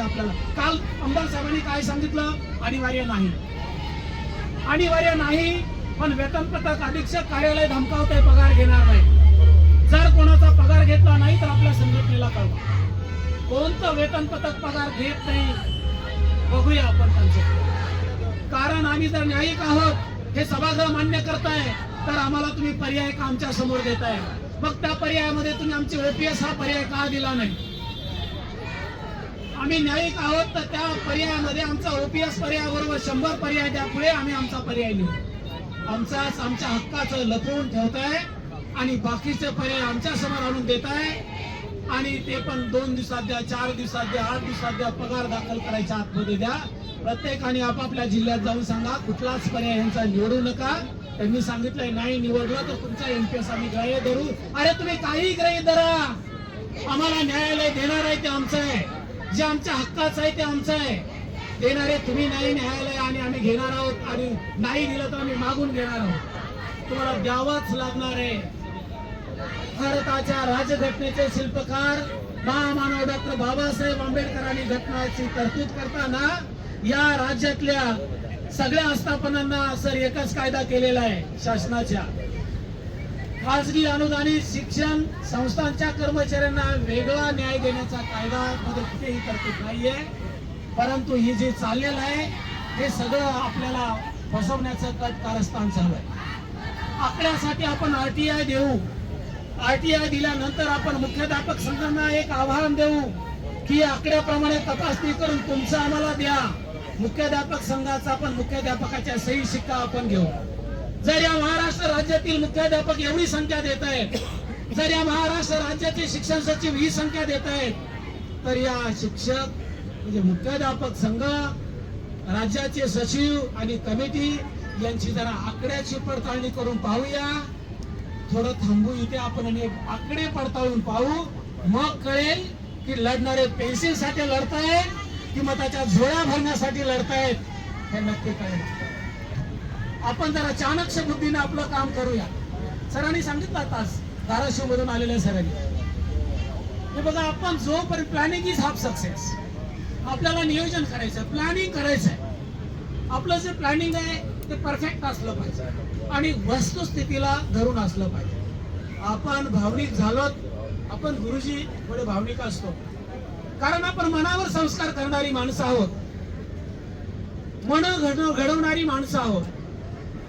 मध्ये आपल्याला. काल आमदार साहेबांनी काय सांगितलं? अनिवार्य नाही. अनिवार्य नाही पण वेतन पत्रक अधीक्षक कार्यालय धमकावत आहे पगार घेणार नाही. जर कोणाचा पगार घेतला नाही तर आपल्या संघटनेला कळवा. कोणतं वेतन पथक पगार घेत नाही बघूया आपण त्यांचं. कारण आम्ही जर न्यायिक आहोत हे सभागृह मान्य करताय तर आम्हाला तुम्ही पर्याय का आमच्यासमोर देताय? मग त्या पर्यायामध्ये तुम्ही आमची ओपीएस हा पर्याय का दिला नाही? आम्ही न्यायिक आहोत तर त्या पर्यायामध्ये आमचा ओपीएस पर्यायाबरोबर शंभर पर्याय द्या पुढे आम्ही आमचा पर्याय लिहू आमचा आमच्या हक्काचं लपवून ठेवताय आणि बाकीचे पर्याय आमच्यासमोर आणून देताय आणि ते पण दोन दिवसात द्या चार दिवसात द्या आठ दिवसात द्या पगार दाखल करायच्या आतमध्ये द्या. प्रत्येकाने आपापल्या जिल्ह्यात जाऊन सांगा कुठलाच पर्याय यांचा निवडू नका. त्यांनी सांगितलंय नाही निवडलं तर तुमचा एमपीएस आम्ही ग्राह्य धरू. अरे तुम्ही काही ग्राह्य धरा. आम्हाला न्यायालय देणार आहे ते आमचं आहे. जे आमच्या हक्काचं आहे ते आमचं आहे. देणारे तुम्ही नाही न्यायालय आणि आम्ही घेणार आहोत आणि नाही दिलं तर आम्ही मागून घेणार आहोत. तुम्हाला द्यावाच लागणार आहे. भारताच्या राजघटनेचे शिल्पकार महामानव डॉक्टर बाबासाहेब आंबेडकरांनी घटनाची तरतूद करताना या राज्यातल्या सगळ्या आस्थापनांना सर एकच कायदा केलेला आहे शासनाच्या. खासगी अनुदानित शिक्षण संस्थांच्या कर्मचाऱ्यांना वेगळा न्याय देण्याचा कायदा मध्ये कुठेही तरतूद नाहीये. परंतु ही जे चाललेलं आहे हे सगळं आपल्याला फसवण्याचं कट कारस्थान चालू आहे आकड्यासाठी आपण आरटीआय देऊ. आरटीआय दिल्यानंतर आपण मुख्याध्यापक संघांना एक आव्हान देऊ की आकड्याप्रमाणे तपासणी करून तुमचं आम्हाला द्या. मुख्याध्यापक संघाचा आपण मुख्याध्यापकाच्या सही शिक्का आपण घेऊ. जर या महाराष्ट्र राज्यातील मुख्याध्यापक एवढी संख्या देत आहेत जर या महाराष्ट्र राज्याचे शिक्षण सचिव ही संख्या देत आहेत तर या शिक्षक म्हणजे मुख्याध्यापक संघ राज्याचे सचिव आणि कमिटी यांची जरा आकड्याची पडताळणी करून पाहूया. थोडं थांबू इथे आपण आणि आकडे पडताळून पाहू. मग कळेल की लढणारे पेन्सिलसाठी लढतायत की मताच्या झोळ्या भरण्यासाठी लढतायत हे नक्की कळेल. आपण जरा चाणक्ष बुद्धीने आपलं काम करूया. सरांनी सांगितलं तास धाराशिव मधून आलेल्या सरांनी. हे बघा आपण जोपर्यंत प्लॅनिंग इज हाफ सक्सेस आपल्याला नियोजन करायचं प्लॅनिंग करायचंय. आपलं जे प्लॅनिंग आहे ते परफेक्ट असलं पाहिजे. आणि वस्तुस्थितीला धरून असलं पाहिजे. आपण भावनिक झालो आपण गुरुजी थोडे भावनिक असतो. कारण आपण मनावर संस्कार करणारी माणसं आहोत. मन घडव- घडवणारी माणसं आहोत.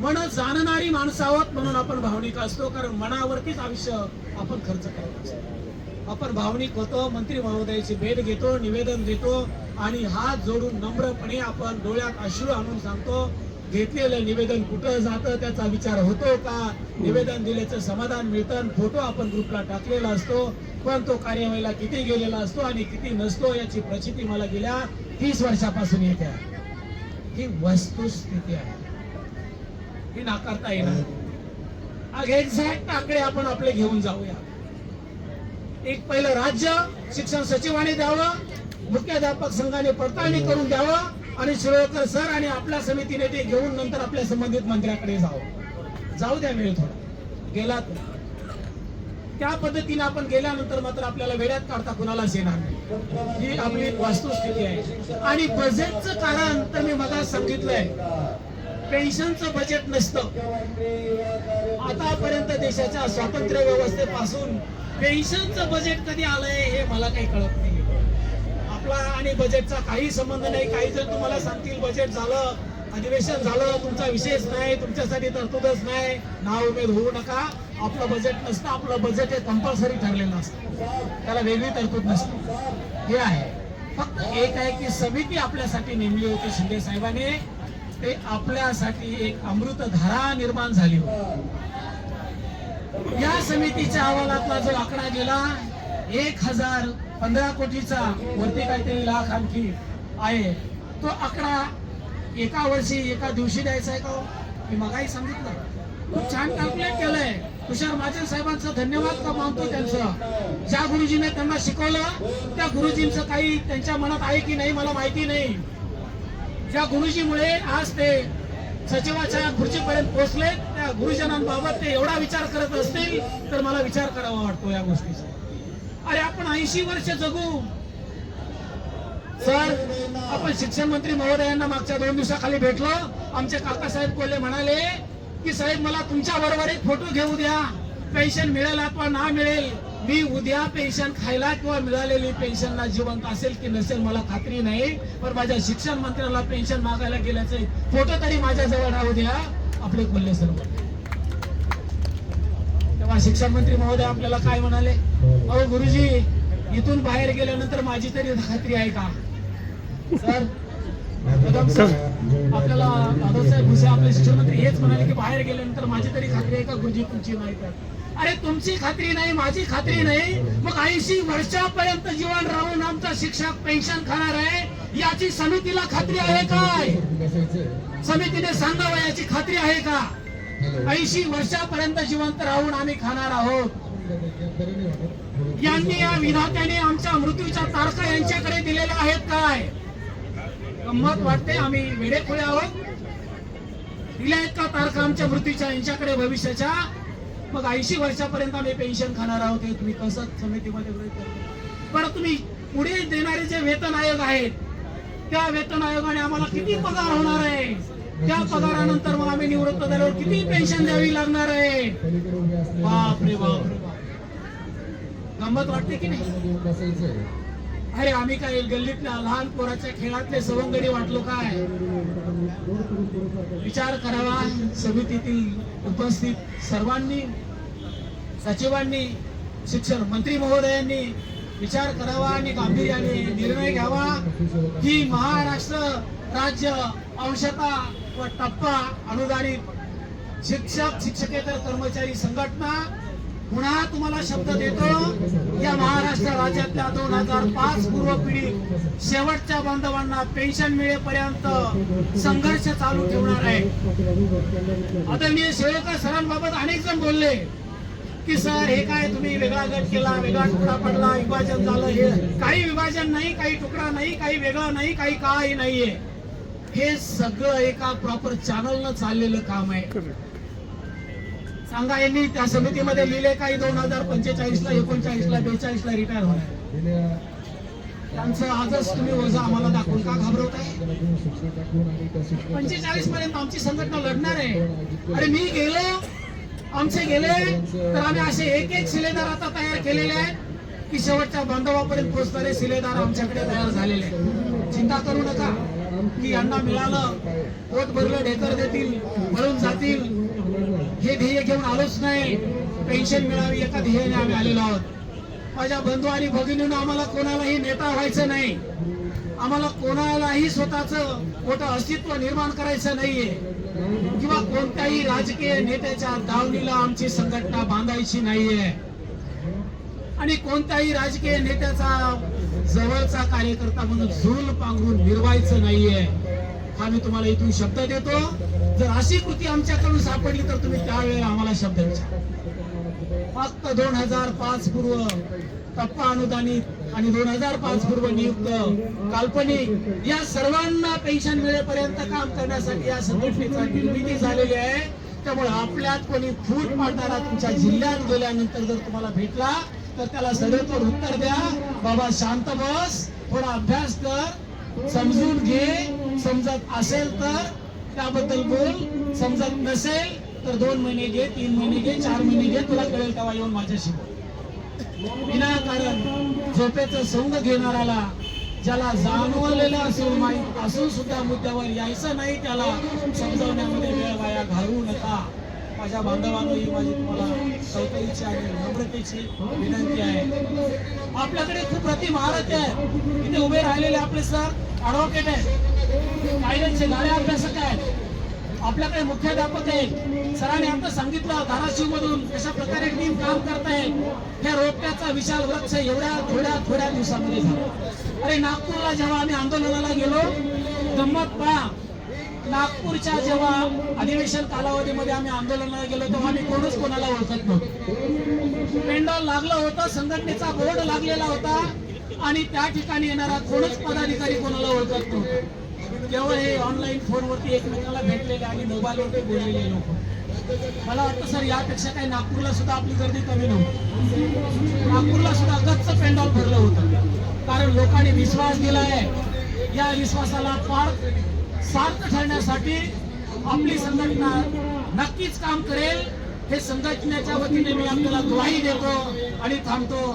मन जाणणारी माणसं आहोत म्हणून आपण भावनिक असतो कारण मनावरतीच आयुष्य आपण खर्च करत असतो. आपण भावनिक होतो मंत्री महोदयाची भेट घेतो निवेदन देतो आणि हात जोडून नम्रपणे आपण डोळ्यात अश्रू आणून सांगतो घेतलेलं निवेदन कुठं जातं त्याचा विचार होतो का? निवेदन दिल्याचं समाधान मिळतं फोटो आपण ग्रुपला टाकलेला असतो पण तो कार्यवाहीला किती गेलेला असतो आणि किती नसतो याची प्रचिती मला गेल्या तीस वर्षापासून येते ही वस्तुस्थिती आहे. ही नाकारता येणार एक्झॅक्ट आकडे आपण आपले घेऊन जाऊया. एक पहिलं राज्य शिक्षण सचिवाने द्यावं मुख्याध्यापक संघाने पडताळणी करून द्यावं आणि शिरोळकर सर आणि आपल्या समितीने ते घेऊन नंतर आपल्या संबंधित मंत्र्याकडे जावं. जाऊ द्या वेळ थोडा. गेलात त्या पद्धतीने आपण गेल्यानंतर मात्र आपल्याला वेळात काढता कुणालाच येणार नाही. ही आपली वास्तुस्थिती आहे. आणि बजेटचं कारण तर मी मला सांगितलंय. पेन्शनचं बजेट नसतं. आतापर्यंत देशाच्या स्वातंत्र्य व्यवस्थेपासून पेन्शनचं बजेट कधी आलंय हे मला काही कळत नाही आपला आणि बजेटचा काही संबंध नाही. काही जर तुम्हाला सांगतील बजेट झालं अधिवेशन झालं तुमचा विशेष नाही तुमच्यासाठी तरतूदच नाही नाव उमेद होऊ नका. आपलं बजेट नसतं. आपलं बजेट हे कंपल्सरी ठरलेलं असतं. त्याला वेगळी तरतूद नसते. हे आहे. फक्त एक आहे की समिती आपल्यासाठी नेमली होती शिंदे साहेबांनी. ते आपल्यासाठी एक अमृतधारा निर्माण झाली होती. या समितीच्या अहवालातला जो आकडा गेला एक हजार पंधरा कोटीचा वरती काहीतरी लाख आणखी आहे. तो आकडा एका वर्षी एका दिवशी द्यायचा आहे का हो? मी मगाही सांगितलं. खूप छान कॅल्क्युलेट केलंय. तुषार माझे साहेबांचं धन्यवाद का मानतो त्यांचं? ज्या गुरुजीने त्यांना शिकवलं त्या गुरुजींचं काही त्यांच्या मनात आहे की नाही मला माहिती नाही. ज्या गुरुजीमुळे आज ते सचिवाच्या खुर्चीपर्यंत पोहोचले त्या गुरुजनांबाबत ते एवढा विचार करत असतील तर मला विचार करावा वाटतो या गोष्टीचा. अरे आपण ऐंशी वर्ष जगू. सर आपण शिक्षण मंत्री महोदयांना मागच्या दोन दिवसाखाली भेटलो. आमचे काकासाहेब कोल्हे म्हणाले की साहेब मला तुमच्या बरोबर एक फोटो घेऊ द्या. पेन्शन मिळेल अथवा ना मिळेल. मी उद्या पेन्शन खायला किंवा मिळालेली पेन्शन ना जिवंत असेल की नसेल मला खात्री नाही. पण माझ्या शिक्षण मंत्र्याला पेन्शन मागायला गेल्याचे फोटो तरी माझ्या जवळ राहू द्या. आपले कोल्हे सर. तेव्हा शिक्षण मंत्री महोदय आपल्याला काय म्हणाले? अहो गुरुजी इथून बाहेर गेल्यानंतर माझी तरी खात्री आहे का? सर सर आपल्याला दादासाहेब भुसे आपले शिक्षण मंत्री हेच म्हणाले की बाहेर गेल्यानंतर माझी तरी खात्री आहे का गुरुजी तुमची? नाही तर अरे तुमची खात्री नाही माझी खात्री नाही. मग ऐंशी वर्षापर्यंत जीवन राहून आमचा शिक्षक पेन्शन खाणार आहे याची समितीला खात्री आहे काय? समितीने सांगावं याची खात्री आहे का? ऐंशी वर्षापर्यंत जिवंत राहून आम्ही खाणार आहोत. यांनी या विधात्याने आमच्या मृत्यूच्या तारखा यांच्याकडे दिलेल्या आहेत काय? गंमत वाटते आम्ही वेडेखोळे आहोत. दिल्या आहेत का तारखा आमच्या मृत्यूच्या यांच्याकडे भविष्याच्या? मग ऐंशी वर्षापर्यंत आम्ही पेन्शन खाणार आहोत हे तुम्ही कसं समितीमध्ये गृहित धरता? बरं तुम्ही पुढे देणारे जे वेतन आयोग आहेत त्या वेतन आयोगाने आम्हाला किती पगार होणार आहे? त्या पगारानंतर मग आम्ही निवृत्त झाल्यावर किती पेन्शन द्यावी लागणार आहे? बाप रे बाप रे बाप. गंमत वाटते की नाही? अरे आम्ही काय गल्लीतल्या लहान पोराच्या खेळातले सवंगडी वाटलो काय? विचार करावा. समितीतील उपस्थित सर्वांनी सचिवांनी शिक्षण मंत्री महोदयांनी विचार करावा आणि गांभीर्याने निर्णय घ्यावा. की महाराष्ट्र राज्य अंशता व टप्पा अनुदानित शिक्षक शिक्षकेतर कर्मचारी संघटना पुन्हा तुम्हाला शब्द देतो या महाराष्ट्र राज्यातल्या दोन हजार पाच पूर्व पिढी शेवटच्या बांधवांना पेन्शन मिळेपर्यंत संघर्ष चालू ठेवणार आहे. आदरणीय शेळकर सरांबाबत अनेक जण बोलले की सर हे काय तुम्ही वेगळा गट केला वेगळा तुकडा पडला विभाजन झालं हे काही विभाजन नाही काही तुकडा नाही काही वेगळं नाही काही काही नाहीये. हे सगळं एका प्रॉपर चॅनलनं चाललेलं काम आहे. सांगा यांनी त्या समितीमध्ये लिहिले काही दोन हजार पंचेचाळीस ला एकोणचाळीस ला बेचाळीस ला रिटायर होणार त्यांचं आजच तुम्ही वजा आम्हाला दाखवून का घाबरवताय? पंचेचाळीस पर्यंत आमची संघटना लढणार आहे. अरे मी गेलो आमचे गेले तर आम्ही असे एक एक शिलेदार आता तयार केलेले आहेत की शेवटच्या बांधवापर्यंत पोहोचणारे शिलेदार आमच्याकडे तयार झालेले आहेत. चिंता करू नका की यांना मिळालं पोट भरलं ढेकर देतील भरून जातील. हे ध्येय घेऊन आलोच नाही. पेन्शन मिळावी एका ध्येयाने आम्ही आलेलो आहोत. माझ्या बंधू आणि भगिनीनं आम्हाला कोणालाही नेता व्हायचं नाही. आम्हाला कोणालाही स्वतःच मोठं अस्तित्व निर्माण करायचं नाहीये. किंवा कोणत्याही राजकीय नेत्याच्या दावणीला आमची संघटना बांधायची नाहीये. आणि कोणत्याही राजकीय नेत्याचा जवळचा कार्यकर्ता म्हणून झूल पांघरून मिरवायचं नाहीये. हा मी तुम्हाला इथून शब्द देतो. जर अशी कृती आमच्याकडून सापडली तर तुम्ही त्यावेळेला आम्हाला शब्द द्या फक्त दोन हजार पाच पूर्व टप्पा अनुदानित आणि दोन हजार पाच पूर्व नियुक्त काल्पनिक या सर्वांना पेन्शन मिळेपर्यंत काम करण्यासाठी या संघटनेचा निर्मिती झालेली आहे. त्यामुळे आपल्यात कोणी फूट पाडणारा तुमच्या जिल्ह्यात गेल्यानंतर जर तुम्हाला भेटला तर त्याला सडेतोड उत्तर द्या. बाबा शांत बस थोडा अभ्यास कर समजून घे. समजत असेल तर त्याबद्दल बोल. समजत नसेल तर दोन महिने घे तीन महिने घे चार महिने घे तुला कळेल तेव्हा येऊन माझ्याशी बोल. विनाकारण झोपेचा संग घेणाऱ्याला ज्याला जाणवलेलं असेल माहीत असून सुद्धा मुद्द्यावर यायचं नाही त्याला समजवण्यामध्ये वेळ वाया घालवू नका. माझ्या बांधवांनो ही माझी तुम्हाला कौतुकीची आणि नम्रतेची विनंती आहे. आपल्याकडे खूप प्रति आहे राहिलेले आपले सर ॲडव्होकेट आहेत. कायद्यांचे गाड्या अभ्यासक आहेत. आपल्याकडे मुख्याध्यापक आहेत. सरांनी आमचं सांगितलं धाराशिव मधून कशा प्रकारे टीम काम करत आहे हे रोपट्याचा विशाल वृक्ष एवढ्या थोड्या थोड्या दिवसामध्ये झाला. अरे नागपूरला जेव्हा आम्ही आंदोलनाला गेलो गंमत पहा. नागपूरच्या जेव्हा अधिवेशन कालावधीमध्ये आम्ही आंदोलनाला गेलो तेव्हा आम्ही कोणच कोणाला ओळखत नव्हतो. पेंडॉल लागलं होतं संघटनेचा बोर्ड लागलेला होता. आणि त्या ठिकाणी येणारा कोणच पदाधिकारी कोणाला ओळखत नव्हतो. केवळ हे ऑनलाईन फोनवरती एकमेकाला भेटलेले आणि मोबाईलवरती बोललेले लोक. मला वाटतं सर यापेक्षा काही नागपूरला सुद्धा आपली गर्दी कमी नव्हती. नागपूरला सुद्धा गच्च पेंडॉल भरलं होतं. कारण लोकांनी विश्वास दिलाय या विश्वासाला फार सार्थ ठरण्यासाठी आपली संघटना नक्कीच काम करेल. हे संघटनेच्या वतीने मी आपल्याला ग्वाही देतो आणि थांबतो.